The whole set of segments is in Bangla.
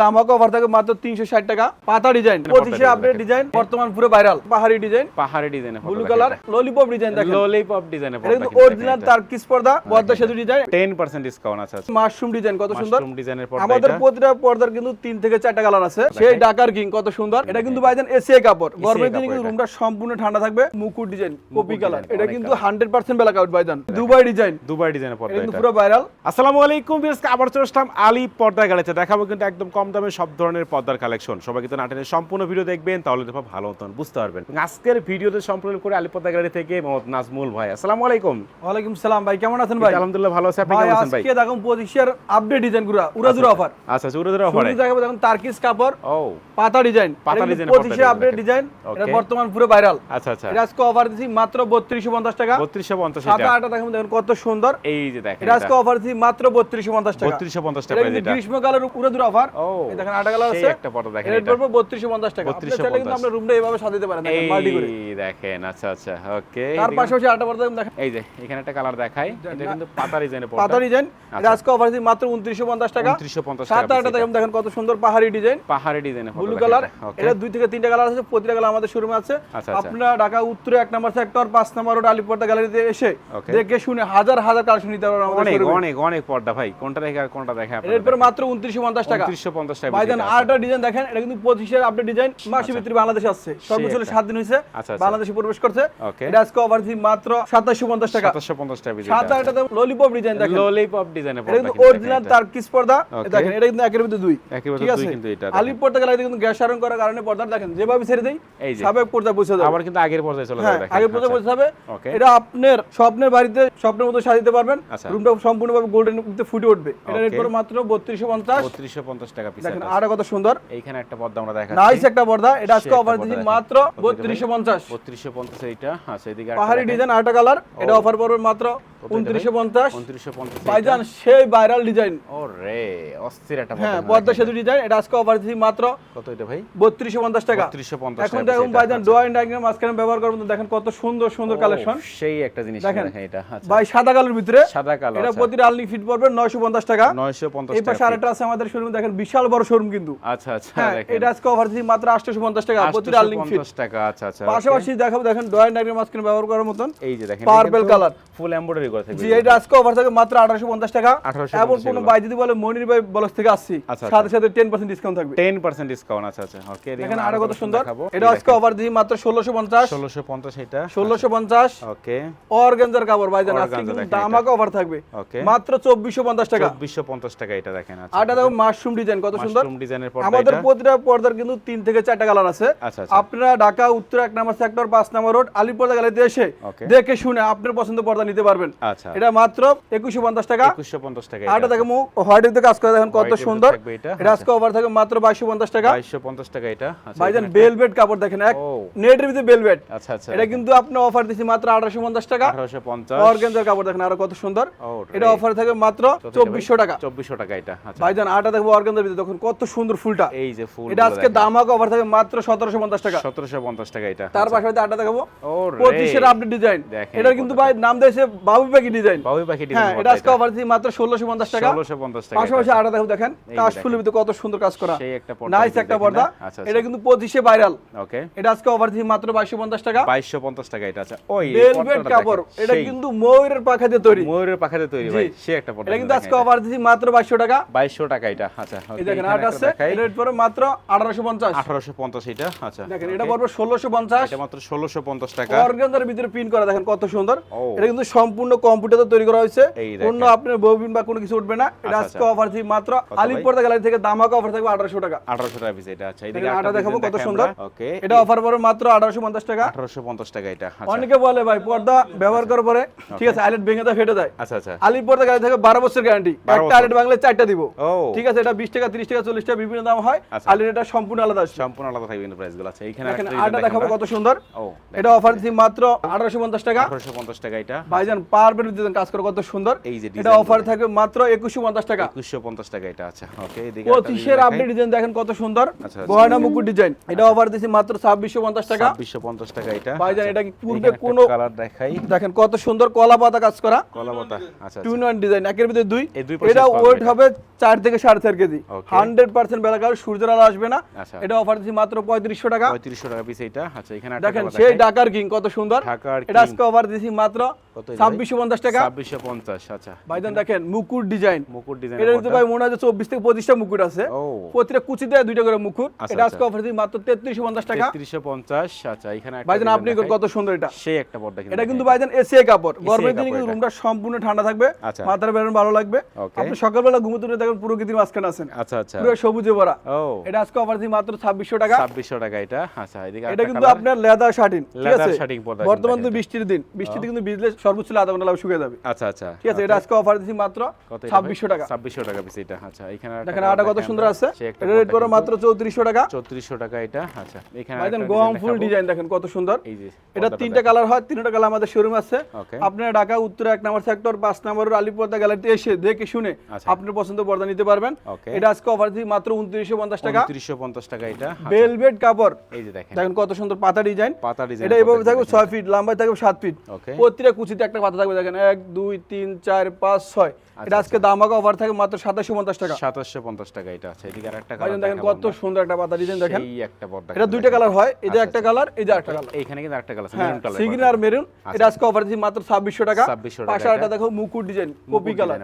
দামাক অফার থাকে মাত্র তিনশো ষাট টাকা। পাতা ডিজাইন পঁচিশে আপডেট ডিজাইন বর্তমান পুরো ভাইরাল পাহাড়ি ডিজাইন পাহাড়ি ডিজাইনের ব্লু কালার ললিপপ ডিজাইন দেখেন। ললিপপ কিন্তু অরিজিনাল তার্কিস পর্দা পর্দা সেতু ডিজাইন 10% ডিসকাউন্ট আছে। মাশরুম ডিজাইন কত সুন্দর। মাশরুম ডিজাইনের পর্দা আমাদের প্রতিটা পর্দার কিন্তু তিন থেকে চারটা কালার আছে। সেই ডাকার কিং কত সুন্দর। এটা কিন্তু ভাইজান কাপড়। গরমের দিনে কিন্তু রুমটা সম্পূর্ণ ঠান্ডা থাকবে। মুকুট ডিজাইন কপি কালার এটা কিন্তু হান্ড্রেড পার্সেন্ট ব্ল্যাক আউট ভাইজান। দুবাই ডিজাইন দুবাই ডিজাইনের পর্দা পুরো ভাইরাল আসসালামু আলাইকুম আবার চলে আসলাম আলী পর্দা গাড়িতে। দেখাবো কিন্তু একদম কম দামে সব ধরনের পর্দার কালেকশন। সবাই কিন্তু নাটেনের সম্পূর্ণ ভিডিও দেখবেন তাহলে দেখো ভালো মতন বুঝতে পারবেন। আজকের ভিডিওতে সম্পূর্ণ করে আলী পর্দা গাড়ি থেকে মোহাম্মদ নাজমুল ভাই। আসসালামু আলাইকুম। ওয়ালাইকুম সালাম ভাই কেমন আছেন ভাই? আলহামদুলিল্লাহ ভালো আছে। আপনি কেমন আছেন ভাই? আজকে দেখুন পঁচিশের আপডেট ডিজাইনগুলা উড়াজুরা অফার আচ্ছা। আচ্ছা উড়ে ধরে অফারে শুরু দেখাবো দেখুন তার্কিস কাপড় ও। পাতা ডিজাইন পাতা পঁচিশে পর্দা আপডেট ডিজাইন এটা বর্তমান পুরো ভাইরাল আচ্ছা আচ্ছা। এটা আজকে অফার দিচ্ছি মাত্র বত্রিশশো পঞ্চাশ টাকা। 3250 সাত এটা। আটটা দেখুন দেখুন কত সুন্দর। এই যে দেখেন এটা আজকে অফার দিচ্ছি মাত্র বত্রিশশো পঞ্চাশ টাকা। 3250 টাকা এটা গ্রীষ্মকালের দূর অফার ও। দেখেন আটা কালার আছে। একটা পর্দা দেখেন এটা। পড়বে বত্রিশশো পঞ্চাশ টাকা। আপনি চাইলে কিন্তু আমরা রুমটা এইভাবে সাজাতে পারেন দেখেন, মাল্টি করে। দেখেন আচ্ছা আচ্ছা ওকে তার পাশাপাশি আটা পর্দা দেখেন এই যে এখানে একটা কালার দেখাই। এটা কিন্তু পাতা ডিজাইনের পাতা ডিজাইন আচ্ছা। এটা আজকে অফার দিচ্ছি মাত্র উনত্রিশশো পঞ্চাশ টাকা। 2950 সাত টাকা আটটা দেখেন দেখেন কত সুন্দর পাহাড়ি ডিজাইন পাহাড়ি ডিজাইনের ব্লু কালার এটা দুই থেকে তিনটা কালার আছে প্রতিটা কালার আমাদের শোরুমে আছে। আচ্ছা, আচ্ছা। আপনারা ঢাকা উত্তরে এক নম্বর সেক্টর পাঁচ নম্বর রোড আলিপর্দা গ্যালারিতে এসে দেখে শুনে হাজার হাজার কালেকশন নিতে পারবেন আমাদের অনেক অনেক অনেক পর্দা ভাই। কোনটা দেখে আর কোনটা দেখে এর পরে মাত্র উনত্রিশশো পঞ্চাশ টাকা। 2950 টাকা ভাইজান বেশি আরেকটা ডিজাইন দেখেন এটা কিন্তু পঁচিশের আপডেট ডিজাইন মাসের ভিতরে বাংলাদেশে আসছে। সর্বোচ্চ সাত দিন হয়েছে আচ্ছা, আচ্ছা। বাংলাদেশে প্রবেশ করছে। Okay. এটা আজকে অফার দিচ্ছি মাত্র সাতাশশো পঞ্চাশ টাকা। 2750 টাকা বেশি সাত ললিপপ ডিজাইন দেখেন। ললিপপ ডিজাইনের এটা কিন্তু অরিজিনাল তার কিস পর্দা। দেখেন এটা কিন্তু একের ভিতরে দুই। ঠিক আছে? কিন্তু এটা আলিপ পর্দা গেলে কিন্তু গ্যাস করার কারণে পর্দা দেখেন যেভাবে ছেড়ে দেই এই যে। সাবেক পর্দা যাবে। আবার কিন্তু আগের পর্যায়ে চলে হ্যাঁ যাবে দেখেন আগে পর্দা বুঝতে হবে Okay. এটা আপনার স্বপ্নের বাড়িতে স্বপ্নের মতো সাজাতে পারবেন। আচ্ছা। রুমটা সম্পূর্ণভাবে গোল্ডেন ফুটে উঠবে। এটা রেট. মাত্র বত্রিশশো পঞ্চাশ। 3250 টাকা পিস দেখেন আরও কত সুন্দর। এইখানে একটা পর্দা আমরা দেখাচ্ছি। নাইস একটা পর্দা। এটা আজকে অফার দিচ্ছি মাত্র কত এটা বত্রিশশো পঞ্চাশ। 3250 এইটা। আচ্ছা এদিকে পাহাড়ি ডিজাইন আটা কালার এটা অফার পড়বে মাত্র কত এটা উনত্রিশশো পঞ্চাশ। ভাইজান সেই ভাইরাল ডিজাইন ও অস্থির একটা হ্যাঁ পদ্মা সেতু ডিজাইন এটা আজকে অফার দিচ্ছি মাত্র কত এটা ভাই? বত্রিশশো পঞ্চাশ টাকা। 3250 এখন দেখুন ভাইজান এটা। ডোয়া মাঝখানে ব্যবহার করার দেখেন কত সুন্দর সুন্দর কালেকশন সেই একটা জিনিস দেখেন। এটা। আচ্ছা। ভাই সাদা কালোর ভিতরে। সাদা কালো এটা আচ্ছা। প্রতিটা আলনি ফিট পড়বে নয়শো পঞ্চাশ টাকা। 950 এই পাশে আরেকটা আছে আমাদের শোরুম দেখেন বিশাল বড় শোরুম কিন্তু। আচ্ছা আচ্ছা হ্যাঁ এটা আজকে অফার দিচ্ছি মাত্র আটশো পঞ্চাশ টাকা প্রতিটা আলনি ফিট টাকা আচ্ছা আচ্ছা পাশাপাশি দেখাবো দেখেন ডোয়া এন্ড ডাইনিং মাঝখানে ব্যবহার করার মতন এই যে দেখেন Purple color। ফুল এমব্রয়ডারি করা থাকবে জি এটা আজকে অফার থাকে মাত্র আঠারোশো পঞ্চাশ টাকা। 1850 এমন কোনো ভাই যদি বলে মনির ভাই থেকে আসছি। আচ্ছা, সাথে সাথে টেন পার্সেন্ট ডিসকাউন্ট থাকবে। 10% ডিসকাউন্ট আচ্ছা আচ্ছা। ওকে দেখেন আরও কত সুন্দর। এটা আজকে অফার দিচ্ছি মাত্র ষোলোশো পঞ্চাশ। 1650 এটা। ষোলোশো পঞ্চাশ। ওকে অর্গেঞ্জার কাপড় ভাই জান আজকে Organza কিন্তু দামাকে অফার থাকবে। মাত্র চব্বিশশো পঞ্চাশ টাকা। 2450 টাকা এটা দেখেন আচ্ছা। আটা দেখো মাশরুম ডিজাইন কত সুন্দর। মাশরুম ডিজাইনের পর্দা আমাদের প্রতিটা পর্দার কিন্তু তিন থেকে চারটা কালার আছে। আচ্ছা আচ্ছা। আপনারা ঢাকা উত্তর এক নম্বর সেক্টর পাঁচ নম্বর রোড আলিপর্দা গ্যালারিতে এসে দেখে শুনে আপনার পছন্দ পর্দা নিতে পারবেন। আচ্ছা। এটা মাত্র একুশশো পঞ্চাশ টাকা। 2150 টাকা আটা দেখো হোয়াইটের দিকে দেখেন কত সুন্দর। এটা, আজকে অফার থাকে মাত্র বাইশশো পঞ্চাশ টাকা। 2250 টাকা এটা। আচ্ছা ভাইজান বেলভেট কাপড় দেখেন এক ও। নেটের ভিতরে বেলভেট আচ্ছা আচ্ছা। এটা কিন্তু আপনি অফার দিচ্ছি মাত্র আঠারোশো পঞ্চাশ টাকা। 1850 অর্গেঞ্জার কাপড় দেখেন আরও কত সুন্দর। এটা অফার থাকে মাত্র চব্বিশশো টাকা। 2400 টাকা এটা। আচ্ছা। ভাইজান আটা দেখব ভিতরে দেখুন কত সুন্দর ফুলটা। এই যে ফুল এটা আজকে দামাক অফার থাকে মাত্র সতেরোশো পঞ্চাশ টাকা। 1750 টাকা এটা। তার পাশাপাশি আটা দেখাবো। পঁচিশের আপডেট ডিজাইন এটা কিন্তু ভাই নাম দিয়েছে বাবু পাখি ডিজাইন বাবুই পাখি ডিজাইন এটা আজকে অফার দিচ্ছি মাত্র ষোলোশো পঞ্চাশ টাকা। 1650 টাকা পাশাপাশি দেখো দেখেন ভিতরে কত সুন্দর কাজ করা। সেই একটা পর্দা নাইস একটা পর্দা। আচ্ছা এটা কিন্তু পঁচিশে ভাইরাল ওকে এটা আজকে অফার দিচ্ছি মাত্র বাইশশো পঞ্চাশ টাকা। 2250 টাকা এটা আচ্ছা। ওই ভেলভেট কাপড় এটা কিন্তু ময়ূরের পাখা দিয়ে তৈরি। ময়ূরের পাখাতে তৈরি ভাই। জি। সে একটা পর্দা এটা কিন্তু আজকে অফার দিচ্ছি মাত্র বাইশশো টাকা। 2200 টাকা এটা আচ্ছা। এই দেখেন আট আছে। এটা পড়ে মাত্র আঠারোশো পঞ্চাশ। 1850 এটা আচ্ছা। দেখেন এটা পড়বে ষোলোশো পঞ্চাশ। এটা মাত্র 1650 টাকা। অর্গানজার ভিতরে প্রিন্ট করা দেখেন কত সুন্দর। এটা কিন্তু সম্পূর্ণ কম্পিউটারে তৈরি করা হয়েছে। অন্য আপনার ববিন বা কোনো কিছু উঠবে না। এটা আচ্ছা, আজকে আচ্ছা। অফার দিচ্ছি মাত্র? আলিপুরদা গ্যালারি থেকে দামাকা অফার থাকবে আঠারোশো টাকা। 1800 টাকা পিস এটা আচ্ছা এদিকে আটা দেখাবো কত সুন্দর। ওকে এটা অফার পড়বে মাত্র আঠারোশো পঞ্চাশ টাকা। 1850 টাকা এটা আচ্ছা। অনেকে বলে ভাই পর্দা ব্যবহার করার পরে ঠিক আছে আইলেট ভেঙে দেয় ফেটে যায়। আচ্ছা আচ্ছা। আলিপুরদা গ্যালারি থেকে বারো বছর গ্যারান্টি একটা আইলেট চারটা দিব। ঠিক আছে এটা বিশ টাকা তিরিশ টাকা চল্লিশ টাকা বিভিন্ন দাম হয়। আচ্ছা। আইলেট এটা সম্পূর্ণ আলাদা সম্পূর্ণ আলাদা থাকবে প্রাইসগুলো আচ্ছা দেখেন একটা আটা দেখাবো। কত সুন্দর। এটা অফার দিচ্ছি মাত্র আঠারোশো পঞ্চাশ টাকা। 1850 টাকা এটা। ভাইজান পার ডিজাইন কাজ করে কত সুন্দর। এই যে এটা অফার। থাকবে মাত্র একুশশো পঞ্চাশ টাকা। একুশশো পঞ্চাশ টাকা এটা আচ্ছা ওকে এদিকে আপডেট ডিজাইন দেখেন কত সুন্দর। আচ্ছা, আচ্ছা। গয়না মুকুট ডিজাইন এটা অফার দিচ্ছি মাত্র ছাব্বিশশো পঞ্চাশ টাকা। ছাব্বিশশো পঞ্চাশ টাকা এটা। ভাইজান, এটা কি পূর্বে কোনো- কালার দেখাই। দেখেন কত সুন্দর কলা পাতা কাজ করা। কলা পাতা। আচ্ছা টু ওয়ান ডিজাইন একের ভিতরে দুই। এটা ওয়েট হবে চার থেকে সাড়ে চার কেজি। Okay. হান্ড্রেড পার্সেন্ট বেলা কারও সূর্যের আলো আসবে না। আচ্ছা। এটা অফার দিচ্ছি মাত্র পঁয়ত্রিশশো টাকা। পঁয়ত্রিশশো টাকা পিস এটা। আচ্ছা এখানে দেখেন সেই। ঢাকার কিং কত সুন্দর। এটা আজকে অফার দিচ্ছি মাত্র পঞ্চাশ টাকা? ছাব্বিশশো পঞ্চাশ আচ্ছা। ভাইজান দেখেন মুকুট ডিজাইন। মুকুট ডিজাইন এটা কিন্তু ভাই মনে হয় চব্বিশ থেকে পঁচিশটা মুকুট আছে। প্রতিটা কুচি দেয় দুইটা করে মুকুট। আচ্ছা, এটা আজকে আচ্ছা। অফার দিচ্ছি মাত্র তেত্রিশশো পঞ্চাশ টাকা। তেত্রিশশো পঞ্চাশ আচ্ছা এখানে একটা ভাইজান আপনি কত সুন্দর এটা। সেই একটা পর্দা এটা কিন্তু ভাইজান কাপড়। গরমের দিনে কিন্তু রুমটা সম্পূর্ণ ঠান্ডা থাকবে। আচ্ছা। মাথার বেরোন ভালো লাগবে। আপনি সকালবেলা ঘুমোতে উঠে দেখবেন মাঝখানে আছেন। আচ্ছা আচ্ছা। পুরো সবুজে ভরা। এটা আজকে অফার দিচ্ছি মাত্র ছাব্বিশশো টাকা। ছাব্বিশশো টাকা এটা। আচ্ছা এটা কিন্তু আপনার লেদার Leather আছে? পর্দা বর্তমান তো বৃষ্টির দিন। বৃষ্টিতে কিন্তু ভিজলে সর্বোচ্চ আধা ঘণ্টা লাগবে শুকিয়ে যাবে। আচ্ছা আচ্ছা। ঠিক আছে এটা আজকে অফার দিচ্ছি মাত্র কত ছাব্বিশশো টাকা। ছাব্বিশশো টাকা পিস এটা। আচ্ছা এখানে দেখেন আটা কত সুন্দর আছে। এটা রেট মাত্র চৌত্রিশশো টাকা। চৌত্রিশশো টাকা এটা। আচ্ছা এখানে গোয়াম ফুল ডিজাইন দেখেন কত সুন্দর। এই যে এটা তিনটা কালার হয় তিনটা কালার আমাদের শোরুম আছে। আপনারা ঢাকা উত্তর এক নম্বর সেক্টর আলিপর্দা গ্যালারিতে এসে দেখে শুনে আচ্ছা। আপনার পছন্দ পর্দা নিতে পারবেন। এটা আজকে অফার দিচ্ছি মাত্র উনত্রিশশো পঞ্চাশ টাকা। উনত্রিশশো পঞ্চাশ টাকা এটা। আচ্ছা, কাপড় এই যে দেখেন। দেখেন কত সুন্দর পাতা ডিজাইন পাতা ডিজাইন এটা এভাবে থাকবে ছয় ফিট লম্বায় থাকবে সাত ফিট. প্রতিটা কুচিতে একটা পাতা থাকবে দেখেন এক দুই তিন চার পাঁচ ছয়। এটা আজকে দামাকা অফার থাকে মাত্র সাতাশশো পঞ্চাশ টাকা। সাতাশশো পঞ্চাশ টাকা এটা আচ্ছা এদিকে আরেকটা কালার দেখেন কত সুন্দর একটা পাতা ডিজাইন দেখেন। এই একটা পর্দা এটা দুইটা কালার হয় এই যে একটা কালার এই যে একটা কালার এইখানে কিন্তু আরেকটা কালার মেরুন কালার সিগিন আর মেরুন এটা আজকে অফার মাত্র ছাব্বিশশো টাকা। 2600 টাকা পাশে দেখো মুকুট ডিজাইন কপি কালার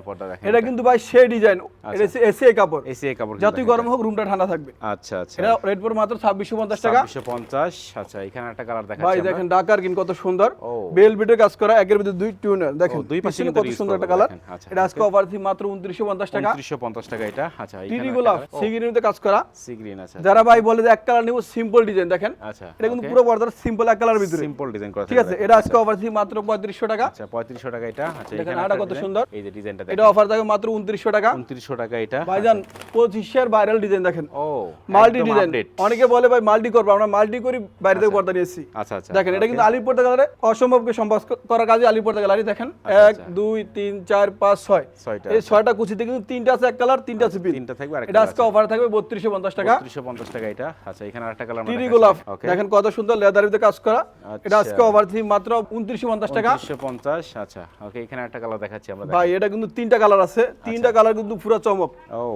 এটা কিন্তু ভাই সেই ডিজাইন এটা এসি কাপড়। এসি কাপড় যতই গরম হোক রুমটা ঠান্ডা থাকবে। আচ্ছা আচ্ছা। এটা রেট পড়ে মাত্র ছাব্বিশশো পঞ্চাশ টাকা। ছাব্বিশশো পঞ্চাশ আচ্ছা এখানে একটা কালার ভাই দেখেন ডাকার কিন কত সুন্দর। বেল বিটের কাজ করা একের ভিতরে দুই টিউনার দেখেন দুই পাশে কত সুন্দর একটা কালার আচ্ছা, এটা আজকে মাত্র উনত্রিশশো পঞ্চাশ টাকা। উনত্রিশশো পঞ্চাশ টাকা এটা। আচ্ছা টিরি গোলাপ সিগিনিতে কাজ করা। সি গ্রিন আচ্ছা যারা ভাই বলে যে এক কালার নিব সিম্পল ডিজাইন দেখেন। আচ্ছা এটা কিন্তু পুরো পর্দার সিম্পল এক কালার ভিতরে। সিম্পল ডিজাইন করা ঠিক আছে এটা আজকে অফার দিচ্ছি মাত্র পঁয়ত্রিশশো টাকা। আচ্ছা পঁয়ত্রিশশো টাকা এটা। আচ্ছা দেখেন কত সুন্দর। এই যে ডিজাইনটা এটা অফার থাকে মাত্র উনত্রিশশো টাকা। উনত্রিশশো টাকা এটা। ভাইজান পঁচিশের ভাইরাল ডিজাইন দেখেন। ও মাল্টি ডিজাইন অনেকে বলে ভাই মাল্টি করব। আমরা মাল্টি করি বাইরে থেকে পর্দা নিয়েছি আচ্ছা আচ্ছা দেখেন এটা কিন্তু আলিপর্দা কালারে অসম্ভবকে সম্ভব করার কাজে আলিপর্দা গ্যালারি দেখেন এক দুই তিন চার পাঁচ ছয়। আচ্ছা, ছয়টা। এই ছয়টা কুচিতে কিন্তু তিনটা আছে এক কালার তিনটা আছে তিনটা থাকবে আরেকটা এটা আজকে অফার থাকবে বত্রিশশো পঞ্চাশ টাকা। বত্রিশশো পঞ্চাশ টাকা এটা। আচ্ছা এখানে আরেকটা কালার টিরি গোলাপ দেখেন কত সুন্দর লেদার ভিতরে কাজ করা। এটা আজকে আচ্ছা। অফার থিম মাত্র উনত্রিশশো পঞ্চাশ টাকা। উনত্রিশশো পঞ্চাশ আচ্ছা। ওকে এখানে একটা কালার দেখাচ্ছি আমরা। ভাই এটা কিন্তু তিনটা কালার আছে। তিনটা কালার কিন্তু পুরো চমক।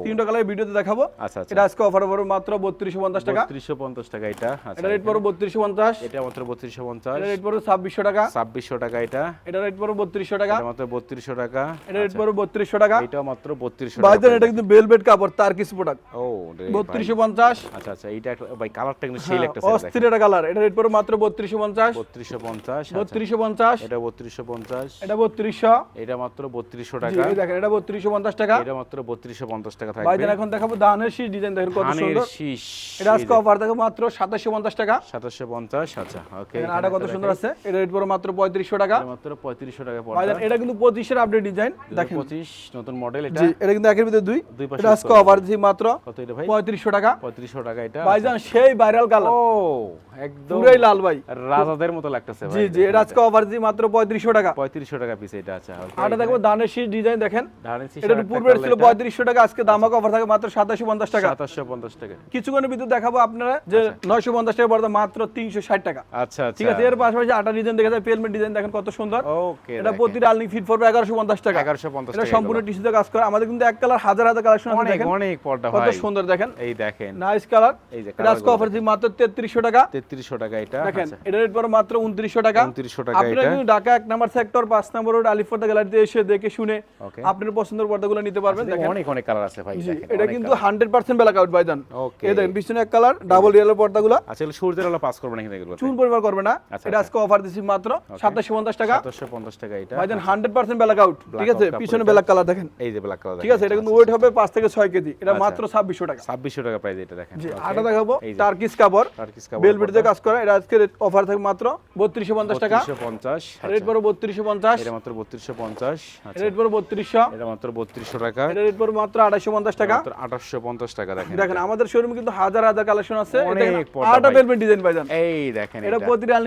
তিনটা কালার ভিডিওতে দেখাবো। আচ্ছা আচ্ছা। এটা আজকে অফার পড়বে মাত্র বত্রিশশো পঞ্চাশ টাকা। বত্রিশশো পঞ্চাশ টাকা এটা। আচ্ছা এটা রেট পড়বে বত্রিশশো পঞ্চাশ। এটা মাত্র বত্রিশশো পঞ্চাশ। এটা রেট পড়বে ছাব্বিশশো টাকা। ছাব্বিশশো টাকা এটা। এটা রেট পড়বে বত্রিশশো টাকা। এটা মাত্র বত্রিশশো টাকা। এটা রেট পড়বে বত্রিশশো টাকা। এটাও মাত্র বত্রিশশো ভাইজান এটা কিন্তু বেলভেট কাপড় তার কিছু প্রোডাক্ট ও বত্রিশশো পঞ্চাশ। আচ্ছা আচ্ছা এইটা ভাই কালারটা কিন্তু সেই একটা অস্থির একটা কালার এটা রেট পড়বে মাত্র বত্রিশশো পঞ্চাশ। বত্রিশশো পঞ্চাশ আচ্ছা, বত্রিশশো পঞ্চাশ। এটা বত্রিশশো পঞ্চাশ। এটা বত্রিশশো। এটা মাত্র বত্রিশশো টাকা। দেখেন এটা বত্রিশশো পঞ্চাশ টাকা। এটা মাত্র বত্রিশশো পঞ্চাশ টাকা ভাইজান থাকবে এখন দেখাবো দানের শীষ ডিজাইন দেখেন কত সুন্দর। শীষ এটা আজকে অফার দেখো মাত্র সাতাশশো পঞ্চাশ টাকা। সাতাশশো পঞ্চাশ আচ্ছা ওকে আটা কত সুন্দর আছে। এটা রেট পড়বে মাত্র পঁয়ত্রিশশো টাকা। মাত্র পঁয়ত্রিশশো টাকা ভাইজান পড়বে এটা কিন্তু পঁচিশের আপডেট ডিজাইন দেখেন। পঁচিশ নতুন মডেল এটা। এটা কিন্তু একের ভিতরে দুই। দুই পাশে এটা আজকে অফার মাত্র কত এটা ভাই? টাকা। পঁয়ত্রিশশো টাকা এটা। ভাইজান সেই ভাইরাল কালার ও একদম পুরাই লাল ভাই। রাজাদের মতো লাগতেছে জি জি এটা আজকে অফার দিচ্ছি মাত্র পঁয়ত্রিশশো টাকা। পঁয়ত্রিশশো টাকা পিস এটা আচ্ছা আটা দেখব দানের শীষ ডিজাইন দেখেন। শীষ এটা আরেকটা পূর্বে ছিল colour এটা। পঁয়ত্রিশশো টাকা আজকে দামাক অফার থাকে মাত্র সাতাশশো পঞ্চাশ টাকা। সাতাশশো পঞ্চাশ টাকা। কিছুক্ষণের ভিতরে দেখাবো আপনারা যে নয়শো পঞ্চাশ টাকা পড়বে মাত্র তিনশো ষাট টাকা। আচ্ছা আচ্ছা। ঠিক আছে এর পাশাপাশি আটা ডিজাইন দেখা যায় পেলমেন্ট ডিজাইন দেখেন কত সুন্দর। ওকে এটা প্রতি আলনি ফিট পড়বে এগারোশো পঞ্চাশ টাকা। এগারোশো পঞ্চাশ এটা সম্পূর্ণ টিস্যুতে কাজ করে। আমাদের কিন্তু এক কালার হাজার হাজার কালেকশন আছে দেখেন। অনেক পর্দা কত ভাই। সুন্দর দেখেন। এই দেখেন। নাইস কালার এই যে এটা আজকে অফার মাত্র তেত্রিশশো টাকা। তেত্রিশশো টাকা এটা দেখেন আচ্ছা। এটা রেট পড়ে মাত্র উনত্রিশশো টাকা। উনত্রিশশো টাকা আপনারা এটা। কিন্তু ঢাকা এক নাম্বার সেক্টর পাঁচ নম্বর রোড আলিফর্দা গ্যালারিতে এসে দেখে শুনে আপনার পছন্দের পর্দাগুলো নিতে পারবেন দেখেন। অনেক অনেক কালার আছে ভাই দেখেন এটা কিন্তু hundred percent blackout okay এই দেখেন পিছনে এক কালার ডাবল রিয়েলের পর্দাগুলো। আচ্ছা সূর্যের আলো পাস করবে নাকি এগুলো চুন পরিবার করবে না। আচ্ছা, এটা আজকে অফার দিচ্ছি মাত্র সাতাশশো পঞ্চাশ টাকা। সাতাশশো পঞ্চাশ টাকা এটা। ভাইজান হান্ড্রেড পার্সেন্ট ব্ল্যাক আউট ঠিক আছে? পিছনে। ব্ল্যাক কালার দেখেন। এই যে ব্ল্যাক কালার ঠিক আছে এটা কিন্তু ওয়েট হবে পাঁচ থেকে ছয় কেজি। এটা আচ্ছা। মাত্র ছাব্বিশশো টাকা। ছাব্বিশশো টাকা প্রাইস এটা দেখেন। জি আটা দেখাবো। টার্কিস কাপড় টার্কিস বেলভেট দিয়ে কাজ করা। এটা আজকে অফার থাকে মাত্র বত্রিশশো পঞ্চাশ টাকা। বত্রিশশো পঞ্চাশ রেট পড়ো বত্রিশশো পঞ্চাশ। এটা মাত্র বত্রিশশো পঞ্চাশ আচ্ছা। রেট পড়ো বত্রিশশো। এটা মাত্র বত্রিশশো টাকা। এটা রেট পড়ো মাত্র আড়াইশো পঞ্চাশ টাকা। মাত্র আঠাশশো পঞ্চাশ টাকা দেখেন দেখেন আমাদের শোরুমে কিন্তু হাজার হাজার কালেকশন আছে। আটা। বেলভেট ডিজাইন পাই যান এই দেখেন এটা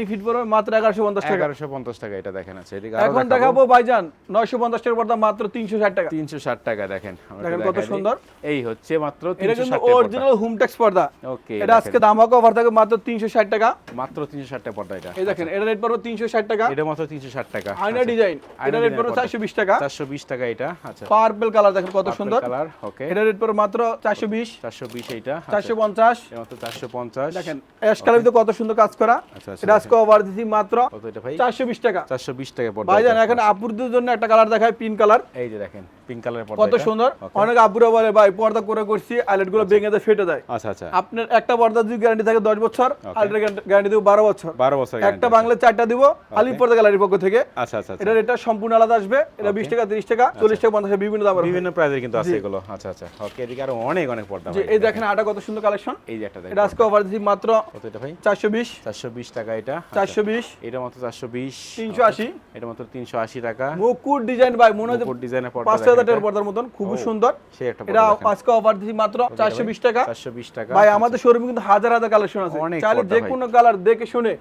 ফিট পড়বে মাত্র এগারোশো পঞ্চাশ টাকা। এগারোশো পঞ্চাশ টাকা এটা দেখেন আছে এখন দেখাবো ভাইজান নয়শো পঞ্চাশ টাকার পর্দা মাত্র তিনশো ষাট টাকা। তিনশো ষাট টাকা দেখেন। দেখেন কত সুন্দর। এই হচ্ছে মাত্র এটা কিন্তু অরিজিনাল হোম ট্যাক্স পর্দা। ওকে এটা আজকে দামাকা অফার থাকে মাত্র তিনশো ষাট টাকা। মাত্র তিনশো ষাট টাকা পর্দা এটা। এই দেখেন এটা রেট পড়বে তিনশো ষাট টাকা। এটা মাত্র তিনশো ষাট টাকা। আয়না ডিজাইন এটা রেট পড়বে চারশো বিশ টাকা। চারশো বিশ টাকা এটা আচ্ছা। পার্পল কালার দেখেন কত সুন্দর। কালার ওকে এটা রেট পড়বে মাত্র চারশো বিশ। চারশো বিশ এইটা। চারশো পঞ্চাশ। মাত্র চারশো পঞ্চাশ। দেখেন অ্যাশ কালার ভিতরে কত সুন্দর কাজ করা। আচ্ছা আচ্ছা এটা আজকে অফার দিচ্ছি মাত্র কত এটা ভাই? চারশো বিশ টাকা। চারশো বিশ টাকা পর্দা ভাইজান এখন আপুরদের জন্য একটা কালার দেখায় পিঙ্ক কালার এই যে দেখেন পিঙ্ক কালারের পর্দা কত সুন্দর? অনেক আপুরা বলে ভাই পর্দা করে করছি আইলেটগুলো ভেঙে দেয় ফেটে দেয় আচ্ছা আচ্ছা। আপনার একটা পর্দা যদি গ্যারান্টি থাকে দশ বছর আইলেটের গ্যারান্টি দিব বারো বছর। বারো বছর একটা বাংলা চারটা দিব আলিপ পর্দা গ্যালারির পক্ষ থেকে। আচ্ছা আচ্ছা আচ্ছা। এটা সম্পূর্ণ আলাদা আসবে। এটা বিশ টাকা তিরিশ টাকা চল্লিশ টাকা পঞ্চাশ টাকা বিভিন্ন দামের বিভিন্ন প্রাইজের কিন্তু আছে এগুলো। আচ্ছা আচ্ছা। ওকে এদিকে আরও অনেক অনেক পর্দা এই দেখেন আটা কত সুন্দর কালেকশন এই যে একটা দেখেন। এটা আজকে অফার দিচ্ছি মাত্র কত এটা ভাই? চারশো বিশ। চারশো বিশ টাকা এটা। আচ্ছা। চারশো বিশ। এটা মাত্র চারশো বিশ। তিনশো আশি। এটা মাত্র তিনশো আশি টাকা। মুকুট ডিজাইন ভাই মনে মুকুট ডিজাইনের পর্দা হাজার পর্দার মতন খুবই সুন্দর। এটা আজকে অফার দিচ্ছি মাত্র চারশো বিশ টাকা। চারশো বিশ টাকা। ভাই আমাদের শোরুমে কিন্তু হাজার হাজার কালেকশন আছে। চাইলে যে কোনো কালার দেখে শুনে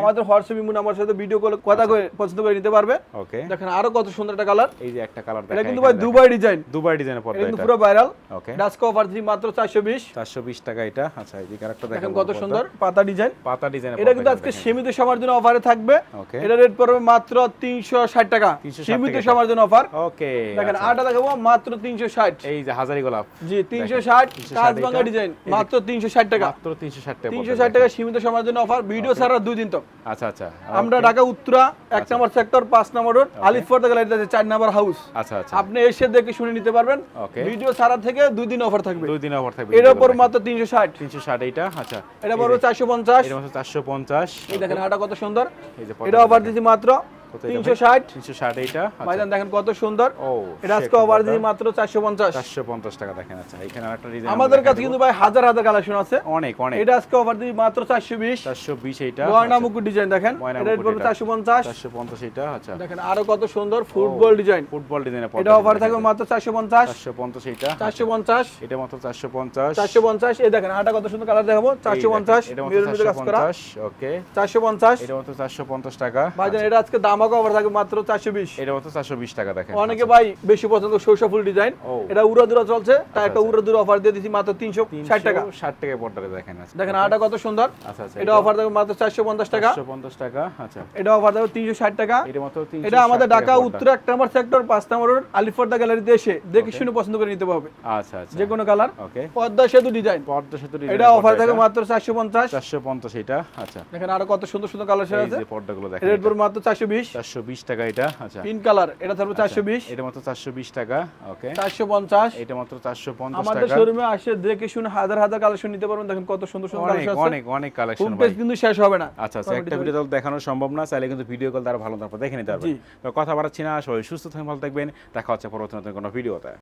আমাদের হোয়াটসঅ্যাপ ইমুন আমার সাথে ভিডিও কলে কথা কয়ে পছন্দ করে নিতে পারবে। ওকে দেখেন আরও কত সুন্দর একটা কালার এই যে একটা কালার এটা কিন্তু ভাই দুবাই ডিজাইন দুবাই ডিজাইনের পর্দা এটা কিন্তু পুরো ভাইরাল ওকে আজকে অফার দিচ্ছি মাত্র চারশো বিশ। চারশো বিশ টাকা এটা। আচ্ছা এদিকে আরেকটা দেখেন কত সুন্দর পাতা ডিজাইন পাতা ডিজাইনের এটা কিন্তু আজকে সীমিত সময়ের জন্য অফারে থাকবে। এটা রেট পড়বে মাত্র তিনশো ষাট টাকা। সীমিত। সময়ের জন্য অফার ওকে দেখেন আটা দেখাবো মাত্র তিনশো ষাট। এই যে হাজারি গোলাপ। জি তিনশো ষাট 360 কাজবাঙ্গা ডিজাইন মাত্র তিনশো ষাট টাকা। মাত্র তিনশো ষাট টাকা তিনশো পর্দা ষাট টাকা সীমিত সময়ের জন্য অফার ভিডিও ছাড়া দুই দিন তো। আচ্ছা আচ্ছা। আমরা ঢাকা উত্তরা এক নম্বর সেক্টর নম্বর রোড গ্যালারিতে আছে চার নম্বর হাউস আচ্ছা আচ্ছা। আপনি এসে দেখে শুনে নিতে পারবেন। ভিডিও ছাড়া থেকে দুই দিন অফার থাকবে। দুই দিন অফার থাকবে এর উপর মাত্র তিনশো ষাট। তিনশো ষাট এইটা আচ্ছা। এটা পড়বে চারশো পঞ্চাশ। এটা চারশো পঞ্চাশ। এই দেখেন কত সুন্দর। এটা অফার দিচ্ছি মাত্র এটা তিনশো ষাট। তিনশো ষাট এইটা? ভাইজান দেখেন কত সুন্দর। ও এটা আজকে অফার দিচ্ছি মাত্র চারশো পঞ্চাশ। চারশো পঞ্চাশ টাকা দেখেন আচ্ছা এখানে আরেকটা ডিজাইন আমাদের কাছে কিন্তু ভাই হাজার হাজার কালেকশন আছে। অনেক অনেক। এটা আজকে অফার দিচ্ছি মাত্র চারশো বিশ। চারশো বিশ এইটা গয়না মুকুট ডিজাইন দেখেন। ময়না পড়বে চারশো পঞ্চাশ। চারশো পঞ্চাশ এইটা আচ্ছা। দেখেন আরও কত সুন্দর ফুটবল ডিজাইন ফুটবল ডিজাইনের এটা অফার থাকবে মাত্র চারশো পঞ্চাশ। চারশো পঞ্চাশ এইটা চারশো পঞ্চাশ। এটা মাত্র চারশো পঞ্চাশ। চারশো পঞ্চাশ। এই দেখেন আটা কত সুন্দর কালার দেখাবো। চারশো পঞ্চাশ। ওকে। চারশো পঞ্চাশ। এটা মাত্র চারশো পঞ্চাশ টাকা ভাইজান এটা আজকে দামাকে অফার থাকবে মাত্র চারশো বিশ। এটা মাত্র চারশো বিশ টাকা দেখেন। অনেকে ভাই বেশি পছন্দ সরষা ফুল ডিজাইন এটা উড়া দুরা চলছে তাই একটা আচ্ছা। উড়া দুরা অফার দিয়ে দিচ্ছি মাত্র তিনশো ষাট টাকা ষাট টাকা। পর্দারে দেখেন আচ্ছা। দেখেন আটা কত সুন্দর। আচ্ছা আচ্ছা এটা অফার থাকবে মাত্র চারশো পঞ্চাশ টাকা। পঞ্চাশ টাকা আচ্ছা। এটা অফার থাকবে তিনশো ষাট টাকা। এটা মাত্র এটা আমাদের ঢাকা উত্তর এক নম্বর সেক্টর পাঁচ নম্বর রোড আলিফর্দা গ্যালারিতে এসে দেখে শুনে পছন্দ করে নিতে পারবে। আচ্ছা আচ্ছা। যে কোনো কালার ওকে পদ্মা সেতু ডিজাইন পর্দা সেতু এটা অফার থাকবে মাত্র চারশো পঞ্চাশ। চারশো পঞ্চাশ এটা আচ্ছা। দেখেন আরও কত সুন্দর সুন্দর কালার এই আছে। যে পর্দাগুলো দেখেন রেড মাত্র চারশো বিশ। চারশো বিশ। টাকা এটা। আচ্ছা। পিঙ্ক কালার এটা থাকবে চারশো বিশ। এটা মাত্র চারশো বিশ টাকা ওকে। চারশো পঞ্চাশ। এটা মাত্র 450 টাকা আমাদের শোরুমে আসে দেখে শুনে হাজার হাজার কালেকশন নিতে পারবেন। দেখেন কত সুন্দর সুন্দর অনেক কালেকশন আছে। অনেক অনেক কালেকশন ভাই। কিন্তু শেষ হবে না। আচ্ছা আচ্ছা একটা ভিডিও দেখানো সম্ভব না চাইলে কিন্তু ভিডিও কল দ্বারা ভালো তারপর দেখে নিতে পারবেন। তো কথা বাড়াচ্ছি না সবাই সুস্থ থাকবেন ভালো থাকবেন। দেখা হচ্ছে পরবর্তী নতুন কোনো ভিডিওতে